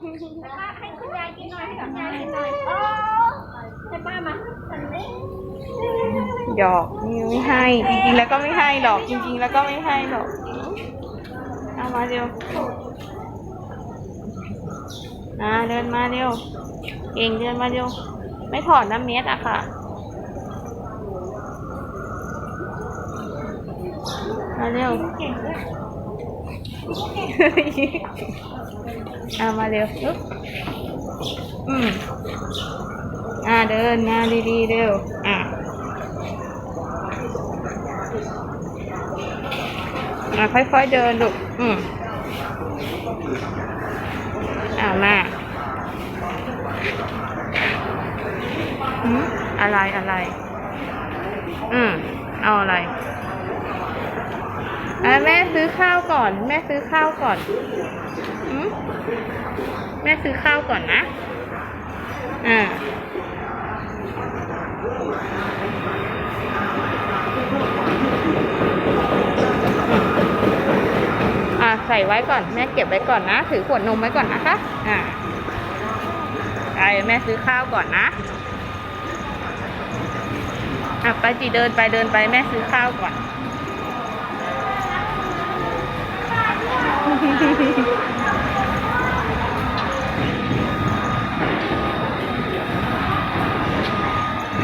ให้คุณยายกินหน่อยให้คุณยายกินหน่อยโอ้ให้ป้ามาอันนี้หยอกไม่ให้ จริงๆแล้วก็ไม่ให้หรอก จริง ๆ แล้วก็ไม่ให้หรอก เอามาเร็วนะเดินมาเร็ว เก่งเดินมาเร็ว ไม่ถอดน้ำเม็ดอะค่ะ มาเร็ว เอามาเร็วอืมอ่าเดินมาดีๆเร็ว อะอะค่อยๆเดินลูก อืมอ่ามาอืมอะไรอะไร อืมเอาอะไรอะแม่ซื้อข้าว ก่อน แม่ซื้อข้าวก่อนอืแม่ซื้อข้าวก่อนนะ อ่าอ่าใส่ไว้ก่อน แม่เก็บไว้ก่อนนะ ถือขวดนมไว้ก่อนนะคะ อ่าไปแม่ซื้อข้าวก่อนนะอะไปจีเดินไปเดินไปแม่ซื้อข้าวก่อน